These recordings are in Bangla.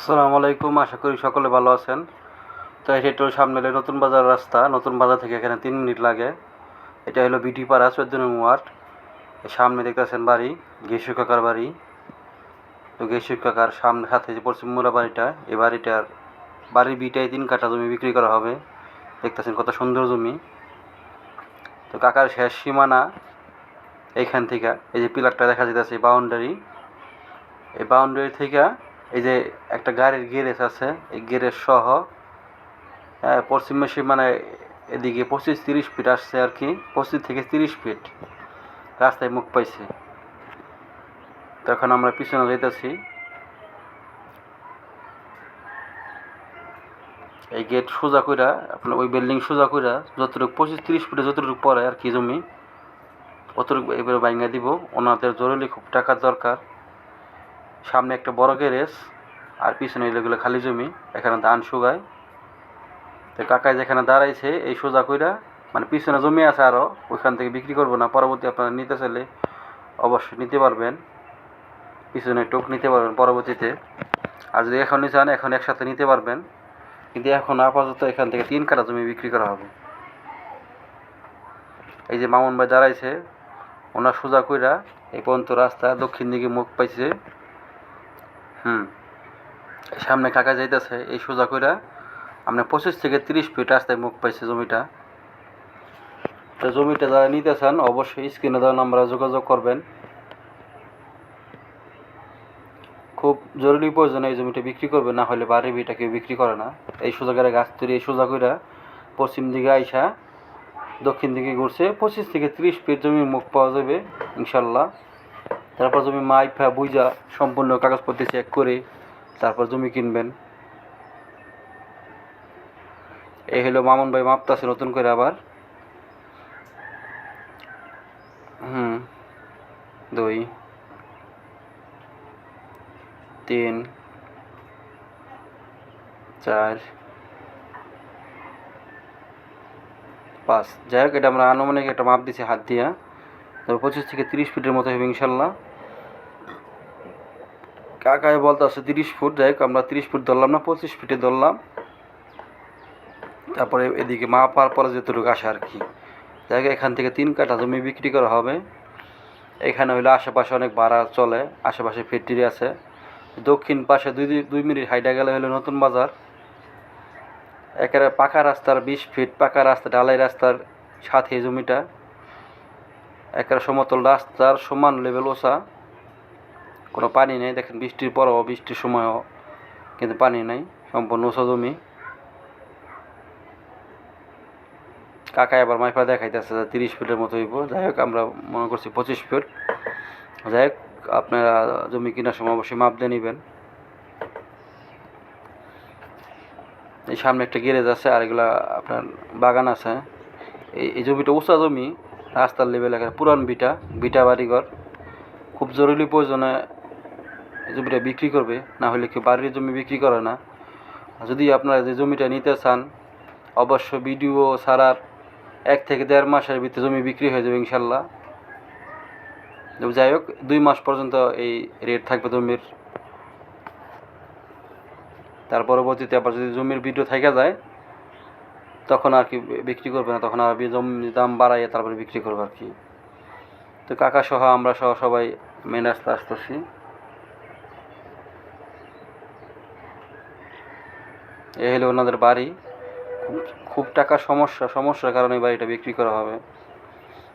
আসসালামু আলাইকুম, আশা করি সকলে ভালো আছেন। তো একটু সামনে নতুন বাজার রাস্তা, নতুন বাজার থেকে এখানে তিন মিনিট লাগে। এটা হলো বিটি পাড়া চোদ্দ নম্বর ওয়ার্ড সামনে দেখতেছেন বাড়ি গেসু কাকার বাড়ি। তো গেসু কাকার সামনে সাথে যে পশ্চিম মোড়া বাড়িটা এই বাড়িটার বাড়ির বিটায় তিন কাঠা জমি বিক্রি করা হবে। দেখতেছেন কত সুন্দর জমি। তো কাকার শেষ সীমানা এইখান থেকে, এই যে পিলারটা দেখা যাইতেছে বাউন্ডারি এই বাউন্ডারি থেকে এই যে একটা গাড়ির গ্যারেজ আছে, এই গ্যারেজ সহ হ্যাঁ পশ্চিম সীমানা এদিকে পঁচিশ তিরিশ ফিট আসছে আর কি, পঁচিশ থেকে তিরিশ ফিট রাস্তায় মুখ পাইছে। তখন আমরা পিছনে যেতেছি এই গেট সোজা কইরা, আপনার ওই বিল্ডিং সোজা কইরা যতটুকু পঁচিশ তিরিশ ফুটে যতটুকু পরে আর কি জমি, অতটুকু এবারে ভাঙ্গা দিব। ওনাদের জরুরি খুব টাকার দরকার। সামনে একটা বড় গ্যারেজ, আর পিছনে এগুলো খালি জমি, এখানে ধান শুকায়। তো কাকায় যেখানে দাঁড়াইছে, এই সোজা কইরা মানে পিছনে জমি আছে আরও ওইখান থেকে বিক্রি করব না, পরবর্তী আপনারা নিতে চাইলে অবশ্যই নিতে পারবেন। পিছনে টোক নিতে পারবেন পরবর্তীতে। আর যদি এখনই চান, এখন একসাথে নিতে পারবেন। কিন্তু এখন আপাতত এখান থেকে তিন কাটা জমি বিক্রি করা হবে। এই যে মামুন ভাই দাঁড়াইছে, ওনার সোজা কইরা এই পর্যন্ত রাস্তা দক্ষিণ দিকে মুখ পাইছে। হুম। সামনে কাকা যাইতেছে, এই সোজা কইরা আমরা পঁচিশ থেকে তিরিশ ফিট রাস্তায় মুখ পাইছে জমিটা। তো জমিটা যারা নিতে চান, অবশ্যই স্ক্রিনে দেওয়া নাম্বারে যোগাযোগ করবেন। খুব জরুরি প্রয়োজনে এই জমিটা বিক্রি করবে না হলে বাড়ি বিটা কেউ বিক্রি করে না। এই সোজা করে গাছ তৈরি, এই সোজা কইরা পশ্চিম দিকে আইসা দক্ষিণ দিকে ঘুরছে, পঁচিশ থেকে তিরিশ ফিট জমির মুখ পাওয়া যাবে, ইনশাল্লাহ। তারপর জমি মাইফা বুঝা সম্পূর্ণ কাগজপত্র চেক করে তারপর জমি কিনবেন। এই হলো মামুন ভাই মাপতাছে নতুন করে আবার। হুম, দুই, তিন, চার, পাঁচ। যাই হোক, এটা আমরা আনুমানিক একটা মাপ দিছি হাত দিয়া। তবে পঁচিশ থেকে তিরিশ ফিটের মতো হবে ইনশাল্লাহ। কাকায় বলতে আছে তিরিশ ফুট, যাই আমরা তিরিশ ফুট ধরলাম না, পঁচিশ ফুটে ধরলাম। তারপরে এদিকে মা পার পরে যতটুকু আসে আর কি। যাই এখান থেকে তিন কাঠা জমি বিক্রি করা হবে। এখানে হইলে আশেপাশে অনেক ভাড়া চলে, আশেপাশে ফ্যাক্টরি আছে। দক্ষিণ পাশে দুই দুই মিনিট হাইডা গেলে হলো নতুন বাজার। একেবারে পাকা রাস্তার বিশ ফিট পাকা রাস্তা, ঢালাই রাস্তার সাথে জমিটা। একেবারে সমতল রাস্তার সমান লেভেল ওসা। কোনো পানি নেই, দেখেন বৃষ্টির পরও বৃষ্টির সময়ও কিন্তু পানি নেই, সম্পূর্ণ উঁচা জমি। কাকায় আবার মাইফা দেখাইতেছে যে তিরিশ ফিটের মতো হইব, যাই হোক আমরা মনে করছি পঁচিশ ফিট। যাই হোক, আপনারা জমি কেনার সময় অবশ্যই মাপ দিয়ে নেবেন। এই সামনে একটা গ্যারেজ আছে আর এগুলা আপনার বাগান আছে। এই এই জমিটা উঁচা জমি, রাস্তার লেভেল পুরান বিটা বিটা বাড়িঘর। খুব জরুরি প্রয়োজনে জমিটা বিক্রি করবে, না হলে কেউ বাড়ির জমি বিক্রি করে না। যদি আপনারা যে জমিটা নিতে চান অবশ্য ভিডিও ছাড়ার এক থেকে দেড় মাসের ভিতরে জমি বিক্রি হয়ে যাবে ইনশাল্লাহ। যাই হোক, দুই মাস পর্যন্ত এই রেট থাকবে জমির। তার পরবর্তীতে আবার যদি জমির ভিডিও থেকে যায়, তখন আর কি বিক্রি করবে না, তখন আর জমির দাম বাড়াইয়ে তারপরে বিক্রি করবে আর কি। তো কাকা সহ আমরা সহ সবাই মেন রাস্তা আসতেছি। এ হলো ওনাদের বাড়ি। খুব টাকার সমস্যা, সমস্যার কারণে এই বাড়িটা বিক্রি করা হবে।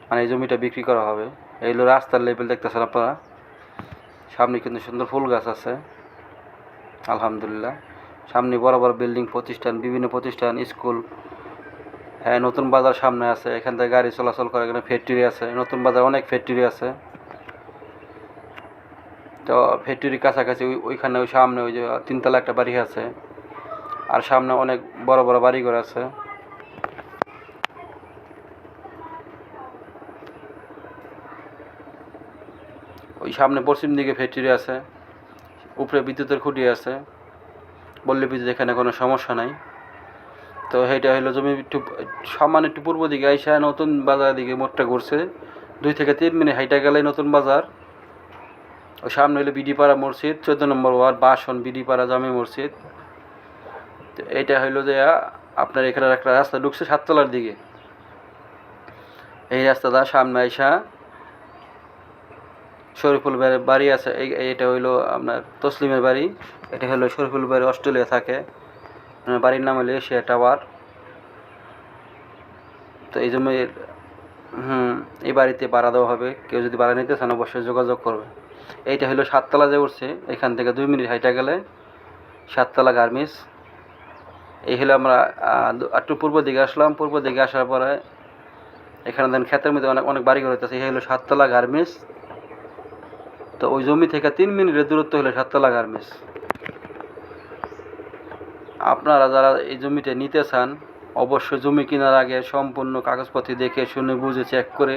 মানে এই জমিটা বিক্রি করা হবে। এই হলো রাস্তার লেভেল দেখতেছেন আপনারা? সামনে কিন্তু সুন্দর ফুল গাছ আছে। আলহামদুলিল্লাহ। সামনে বড় বড় বিল্ডিং প্রতিষ্ঠান, বিভিন্ন প্রতিষ্ঠান স্কুল হ্যাঁ নতুন বাজার সামনে আছে। এখান থেকে গাড়ি চলাচল করে এখানে ফ্যাক্টরি আছে। নতুন বাজার অনেক ফ্যাক্টরি আছে। তো ফ্যাক্টরির কাছাকাছি ওই ওইখানে ওই সামনে ওই যে তিনতলা একটা বাড়ি আছে। আর সামনে অনেক বড় বড় বাড়িঘর আছে। ওই সামনে পশ্চিম দিকে ফ্যাক্টরি আছে, উপরে বিদ্যুতের খুঁটি আছে। বললে বিদ্যুৎ এখানে কোনো সমস্যা নাই। তো সেইটা হলো জমি একটু সামান্য একটু পূর্ব দিকে আইসা নতুন বাজার দিকে মোটটা ঘুরছে। দুই থেকে তিন মিনিট হাইটা গেলে নতুন বাজার। ওই সামনে হলো বিডিপাড়া মসজিদ, চোদ্দ নম্বর ওয়ার্ড, বাসন, বিডিপাড়া জামে মসজিদ। তো এইটা হইল যে আপনার এখানে একটা রাস্তা ঢুকছে সাততলার দিকে। এই রাস্তাটা সামনে আইসা শরীফুল ভাইয়ের বাড়ি আছে। এইটা হইল আপনার তসলিমের বাড়ি। এটা হলো শরীফুল ভাইয়ের অস্ট্রেলিয়া থাকে। বাড়ির নাম হলো এশিয়া টাওয়ার। তো এই জন্য হুম, এই বাড়িতে ভাড়া দেওয়া হবে। কেউ যদি ভাড়া নিতে চান অবশ্যই যোগাযোগ করবে। এইটা হলো সাততলা যে উঠছে, এখান থেকে দুই মিনিট হাইটা গেলে সাততলা গার্মেন্টস। এই হলো আমরা একটু পূর্ব দিকে আসলাম। পূর্ব দিকে আসার পরে এখানে দেন ক্ষেতের মধ্যে অনেক অনেক বাড়ি ঘর হইতেছে। এই হলো সাততলা গার্মেন্টস। তো ওই জমি থেকে তিন মিনিটের দূরত্ব হলো সাততলা গার্মেন্টস। আপনারা যারা এই জমিটা নিতে চান, অবশ্যই জমি কেনার আগে সম্পূর্ণ কাগজপত্র দেখে শুনে বুঝে চেক করে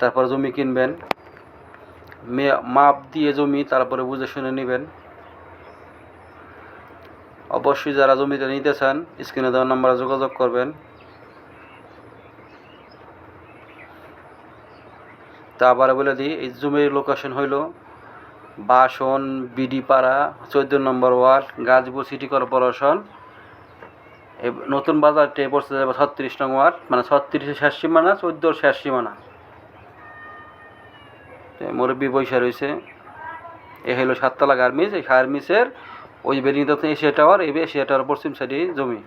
তারপর জমি কিনবেন। মাপ দিয়ে জমি তারপরে বুঝে শুনে নেবেন। অবশ্যই যারা জমিটা নিতে চান স্ক্রিনে দেওয়া নাম্বারে যোগাযোগ করবেন। তা আবার বলে দিই, এই জমির লোকেশন হইল বাসন বিডিপাড়া চোদ্দ number ward, Gazipur city corporation. নতুন বাজারটি পড়ছে যাবে ছত্রিশ নং ওয়ার্ড মানে ছত্রিশের শেষ সীমানা, চোদ্দোর শেষ সীমানা। মুরব্বী বৈশা রয়েছে। এ হলো সাততলা গার্মেন্টস, এই গার্মেন্টসের ওই বিল্ডিংটাতে এশিয়া টাওয়ার এই এশিয়া টাওয়ার পশ্চিম সাইডে জমি।